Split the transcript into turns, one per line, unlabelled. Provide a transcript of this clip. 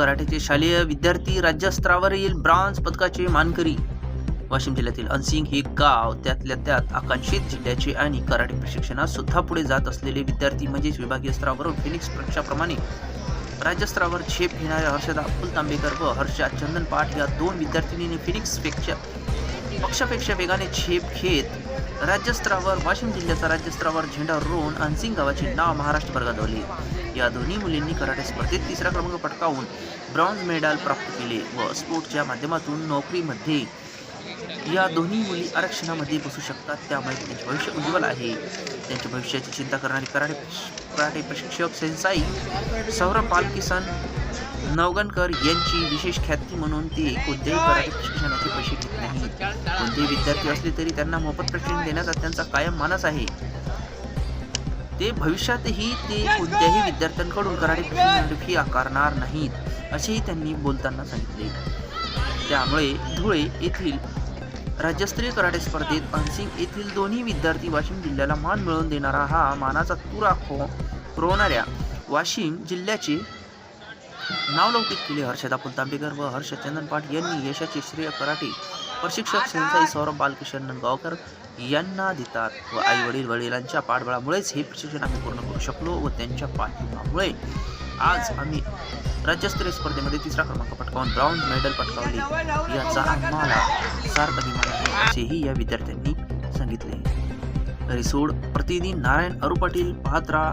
कराटेचे शालेय विद्यार्थी राज्यस्तरावरील ब्रॉन्झ पदकाचे मानकरी. वाशिम जिल्ह्यातील अनसिंग हे गाव त्यातल्या त्यात आकांक्षित जिल्ह्याचे आणि कराटे प्रशिक्षणात सुद्धा पुढे जात असलेले विद्यार्थी म्हणजेच विभागीय स्तरावरून फिनिक्स परीक्षाप्रमाणे राज्यस्तरावर झेप घेणाऱ्या हर्षदा अब्दुल तांबेकर व हर्षा चंदन पाठ या दोन विद्यार्थिनींनी फिनिक्सपेक्षा पक्षापेक्षा वेगाने झेप घेत राज्यस्तरावर वाशिम जिल्ह्याचा राज्यस्तरावर झेंडा रोवून अनसिंग गावाचे नाव महाराष्ट्रभर गाजवले या दोन्ही मुलींनी कराटे स्पर्धेत तिसरा क्रमांक पटकावून ब्रॉन्झ मेडल प्राप्त केले व स्पोर्टच्या माध्यमातून नोकरीमध्ये या दोन्ही मुली आरक्षणामध्ये बसू शकतात. त्यामुळे त्यांचे भविष्य उज्ज्वल आहे. त्यांच्या भविष्याची चिंता करणारे कराटे कराटे प्रशिक्षक सेन्साई सौरभ पालकिसन नवगणकर यांची विशेष ख्याती म्हणून ते कोणत्याही कराटे प्रशिक्षणाचे पैसे घेत नाही. कोणतेही विद्यार्थी असले तरी त्यांना मोफत प्रशिक्षण देण्याचा त्यांचा कायम मानस आहे. ते भविष्यातही ते कोणत्याही विद्यार्थ्यांकडून कराडे फी आकारणार नाहीत असेही त्यांनी बोलताना सांगितले. त्यामुळे धुळे येथील राज्यस्तरीय कराटे स्पर्धेत अनसिंग येथील दोन्ही विद्यार्थी वाशिम जिल्ह्याला मान मिळवून देणारा हा मानाचा तुरा खो पुरवणाऱ्या वाशिम जिल्ह्याचे नावलौकिक केले हर्षदा पुलतांबेकर व हर्षचंदन पाठ यांनी यशाचे श्रेय कराटे प्रशिक्षक सेन्साई सौरभ बालकिशन नंदगावकर यांना देतात व आई वडील वडिलांच्या पाठबळामुळेच हे प्रशिक्षण आम्ही पूर्ण करू शकलो व त्यांच्या पाठिंबामुळे आज आम्ही राज्यस्तरीय स्पर्धेमध्ये तिसरा क्रमांक पटकावून ब्राऊन मेडल पटकावले. याचा आम्हाला सार्थ अभिमान आहे असेही या विद्यार्थ्यांनी सांगितले. रिसोड प्रतिनिधी नारायण अरू पाटील पाहत्रा